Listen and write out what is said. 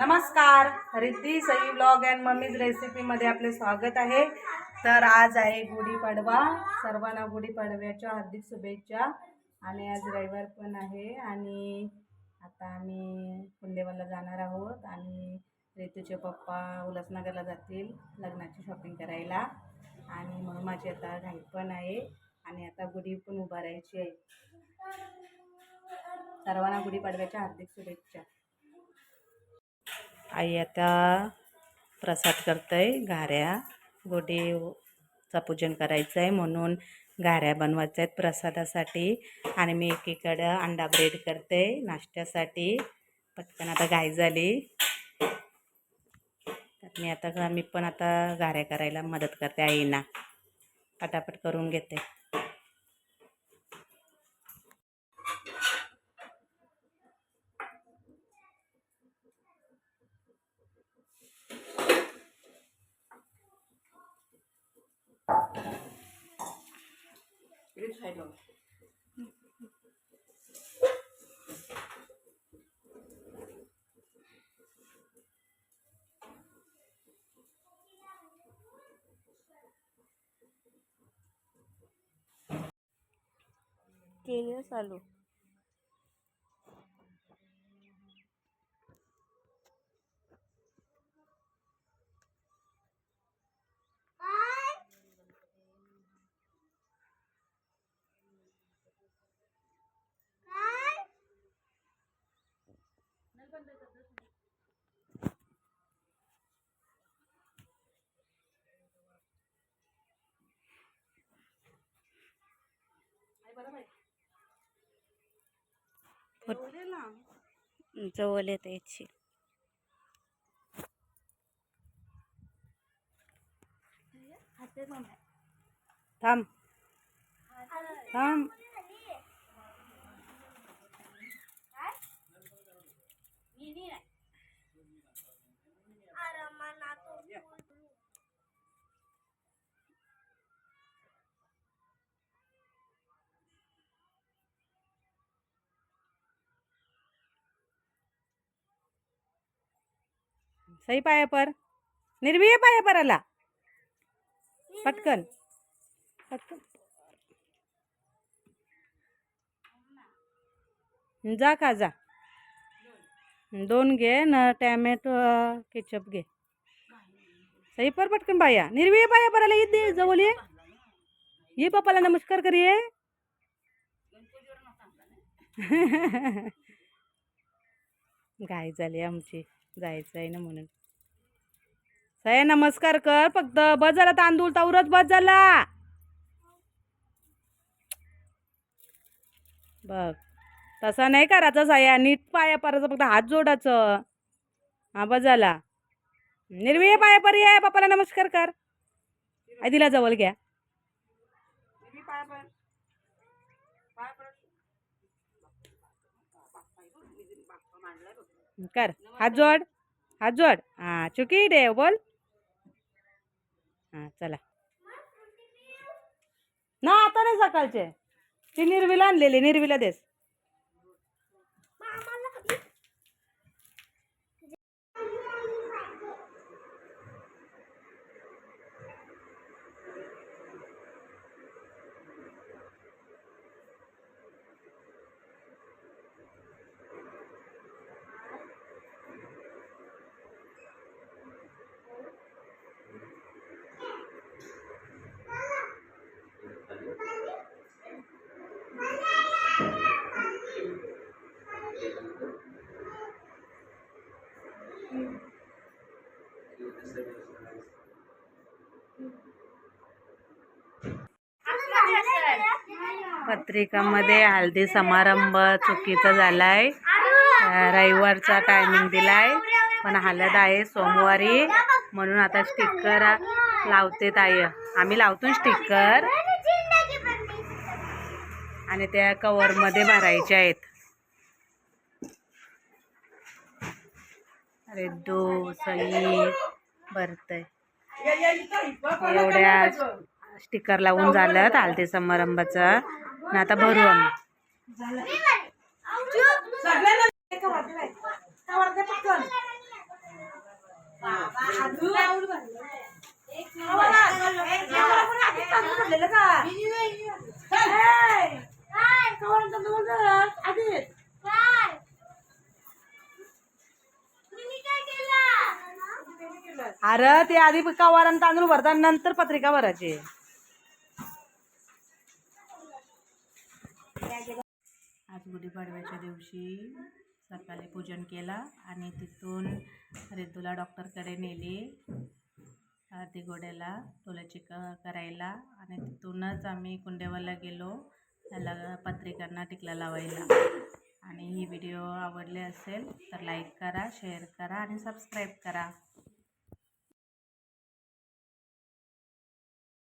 नमस्कार Riddhi Sai blog and mummy's रेसिपीमध्ये आपले स्वागत आहे. तर आज आहे गुढीपाडवा सर्वांना गुढीपाडव्याच्या हार्दिक शुभेच्छा. आणि आज रविवार पण आहे आणि आता आम्ही कुंडेवाला जाणार आहोत आणि रितूचे पप्पा उल्हासनगरला जातील लग्नाची शॉपिंग करायला. आणि मग माझी आता घाई पण आहे आणि आता गुढी पण उभारायची आहे. सर्वांना गुढीपाडव्याच्या हार्दिक शुभेच्छा. आई आता प्रसाद करतंय घाऱ्या गोडीचं पूजन करायचं आहे म्हणून घाऱ्या बनवायच्या आहेत प्रसादासाठी. आणि मी एकीकडं अंडा ब्रेड करते नाश्त्यासाठी. पटकन आता घाई झाली. तर मी आता मी पण आता घाऱ्या करायला मदत करते आईना. पटापट करून घेते. केली चालू जवळ జోలేదు తెచ్చి థమ్ థమ్ सही पाया पर. निर्भीय पाया पर आला. पटकन. पटकन जा का जा. दोन घे न टॅमॅटो केचप घे. सही पर पटकन बाया. निर्भीय पाया पर आला. ये दे जवळ ये. ये पप्पाला नमस्कार करिये ये. घाई झाली आमची. जायचं आहे ना म्हणून. सया नमस्कार कर फक्त. बस झाला तांदूळ तावरच बस झाला. बघ. तसा नाही करायचा साया. नीट पाया परायचं फक्त हात जोडायचं. हा बस झाला. निर्भय पाया परी आहे. पप्पाला नमस्कार कर. आधीला जवळ घ्या. कर. हात जोड. हात जोड. हां चुकी डे बोल. हां चला. ना आता नाही सकाळचे. ती निर्विला आणलेली निर्विला देस. पत्रिकामध्ये हल्दी समारंभ चुकीचा झालाय. रविवारचा टायमिंग दिलाय. पण हलद आहे सोमवारी. म्हणून आता स्टिकर लावते ताई. आम्ही लावतो स्टिकर आणि त्या कवरमध्ये भरायच्या आहेत. दो सई भरतय एवढ्या स्टिकर लावून झालं हळदी समारंभाचं. आणि आता भरू आम्ही. अरे ते आधी कवारण तांदूळ भरतात नंतर पत्रिका भरायची. आज गुढीपाडव्याच्या दिवशी सकाळी पूजन केलं आणि तिथून रिद्धूला डॉक्टरकडे नेली. आरती गोड्याला तुलाची क करायला आणि तिथूनच आम्ही कुंडेवाला गेलो. त्याला पत्रिकांना टिकला लावायला. आणि ही व्हिडिओ आवडले असेल तर लाईक करा शेअर करा आणि सबस्क्राईब करा.